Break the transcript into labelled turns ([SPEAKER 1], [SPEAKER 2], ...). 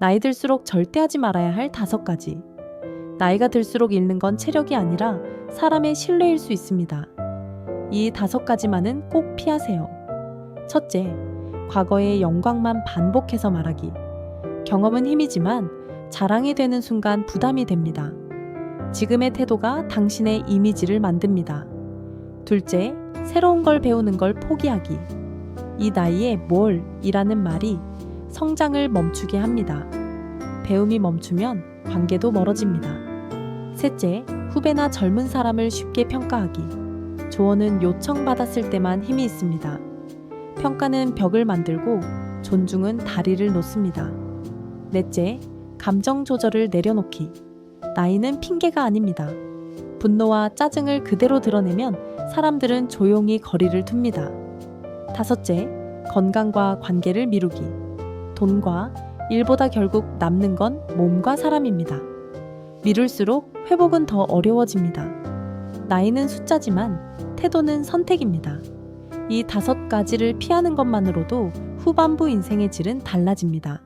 [SPEAKER 1] 나이 들수록 절대 하지 말아야 할 다섯 가지. 나이가 들수록 잃는 건 체력이 아니라 사람의 신뢰일 수 있습니다. 이 다섯 가지만은 꼭 피하세요. 첫째, 과거의 영광만 반복해서 말하기. 경험은 힘이지만 자랑이 되는 순간 부담이 됩니다. 지금의 태도가 당신의 이미지를 만듭니다. 둘째, 새로운 걸 배우는 걸 포기하기. 이 나이에 뭘 이라는 말이 성장을 멈추게 합니다. 배움이 멈추면 관계도 멀어집니다. 셋째, 후배나 젊은 사람을 쉽게 평가하기. 조언은 요청받았을 때만 힘이 있습니다. 평가는 벽을 만들고 존중은 다리를 놓습니다. 넷째, 감정 조절을 내려놓기. 나이는 핑계가 아닙니다. 분노와 짜증을 그대로 드러내면 사람들은 조용히 거리를 둡니다. 다섯째, 건강과 관계를 미루기. 돈과 일보다 결국 남는 건 몸과 사람입니다. 미룰수록 회복은 더 어려워집니다. 나이는 숫자지만 태도는 선택입니다. 이 다섯 가지를 피하는 것만으로도 후반부 인생의 질은 달라집니다.